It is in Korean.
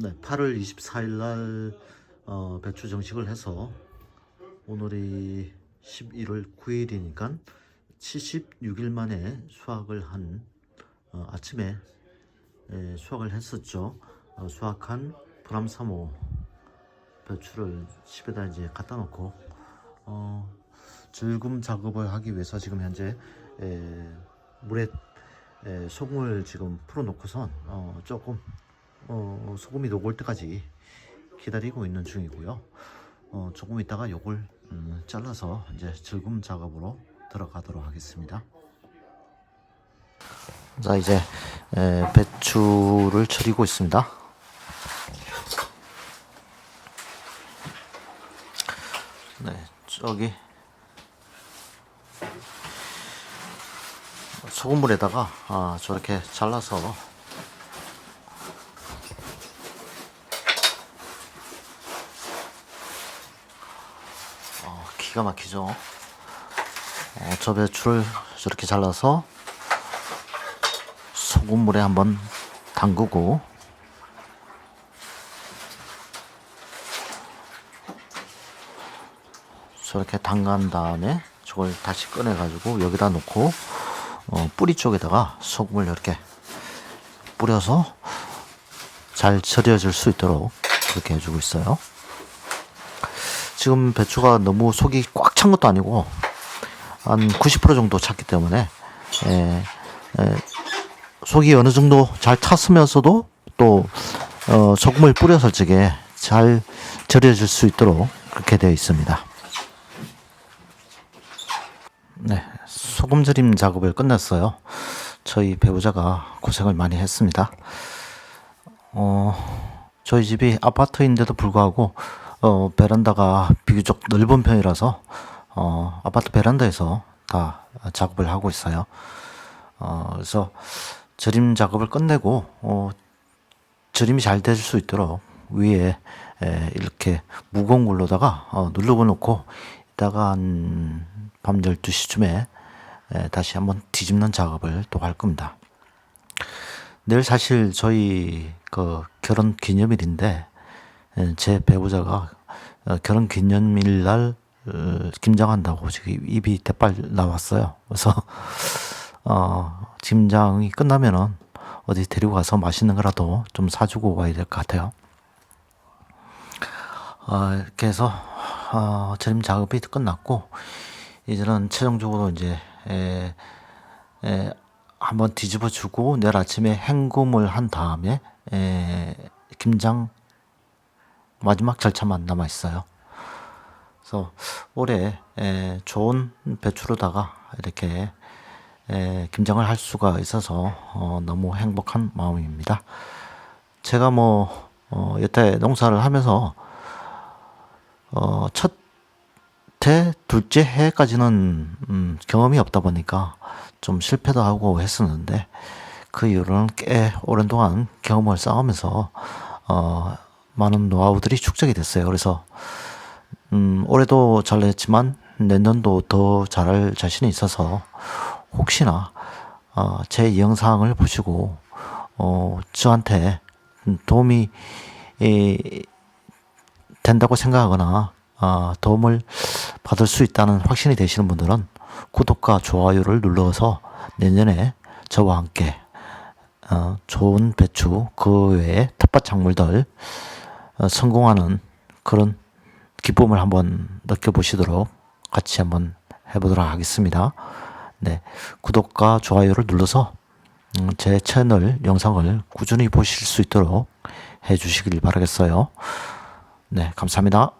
네, 8월 24일 날 어, 배추 정식을 해서 오늘이 11월 9일이니까 76일 만에 수확을 한 어, 아침에 예, 수확을 했었죠. 어, 수확한 브람사모 배추를 집에다 이제 갖다 놓고 어, 즐금 작업을 하기 위해서 지금 현재 에, 물에 에, 소금을 지금 풀어놓고선 어, 조금 어, 소금이 녹을 때까지 기다리고 있는 중이고요. 어, 조금 있다가 요걸 음, 잘라서 이제 즐금 작업으로 들어가도록 하겠습니다. 자 이제 에, 배추를 절이고 있습니다. 네 저기 소금물에다가 아, 저렇게 잘라서 어, 기가 막히죠. 어, 저 배추를 저렇게 잘라서 소금물에 한번 담그고 저렇게 담간 다음에 저걸 다시 꺼내 가지고 여기다 놓고 어, 뿌리 쪽에다가 소금을 이렇게 뿌려서 잘 절여질 수 있도록 그렇게 해주고 있어요. 지금 배추가 너무 속이 꽉 찬 것도 아니고 한 90% 정도 찼기 때문에 에, 에, 속이 어느 정도 잘 탔으면서도 또 어, 소금을 뿌려서 적에 잘 절여질 수 있도록 그렇게 되어 있습니다. 네, 소금 절임 작업을 끝냈어요. 저희 배우자가 고생을 많이 했습니다. 어, 저희 집이 아파트인데도 불구하고 어, 베란다가 비교적 넓은 편이라서 어, 아파트 베란다에서 다 작업을 하고 있어요. 어, 그래서 절임 작업을 끝내고 어, 절임이 잘 될 수 있도록 위에 에, 이렇게 무거운 걸로다가 어, 눌러 놓고 이따가 한 밤 12시쯤에 에, 다시 한번 뒤집는 작업을 또 할 겁니다. 내일 사실 저희 그 결혼 기념일인데 에, 제 배우자가 어, 결혼 기념일 날 어, 김장한다고 지금 입이 대빨 나왔어요. 그래서 어, 김장이 끝나면은 어디 데리고 가서 맛있는 거라도 좀 사주고 와야 될 것 같아요. 어, 이렇게 해서 어, 절임 작업이 끝났고 이제는 최종적으로 이제 에, 에, 한번 뒤집어 주고 내일 아침에 헹굼을 한 다음에 에, 김장 마지막 절차만 남아 있어요. 그래서 올해 에, 좋은 배추로다가 이렇게 에, 김장을 할 수가 있어서 어, 너무 행복한 마음입니다. 제가 뭐 어, 여태 농사를 하면서 어, 첫 해, 둘째 해까지는 음, 경험이 없다 보니까 좀 실패도 하고 했었는데 그 이후로는 꽤 오랜 동안 경험을 쌓으면서 어, 많은 노하우들이 축적이 됐어요. 그래서 음, 올해도 잘 냈지만 내년도 더 잘할 자신이 있어서 혹시나 어, 제 영상을 보시고 어, 저한테 도움이 이, 된다고 생각하거나 어, 도움을 받을 수 있다는 확신이 되시는 분들은 구독과 좋아요를 눌러서 내년에 저와 함께 어, 좋은 배추 그 외에 텃밭 작물들 어, 성공하는 그런 기쁨을 한번 느껴보시도록 같이 한번 해보도록 하겠습니다. 네, 구독과 좋아요를 눌러서 음, 제 채널 영상을 꾸준히 보실 수 있도록 해주시길 바라겠어요. 네, 감사합니다.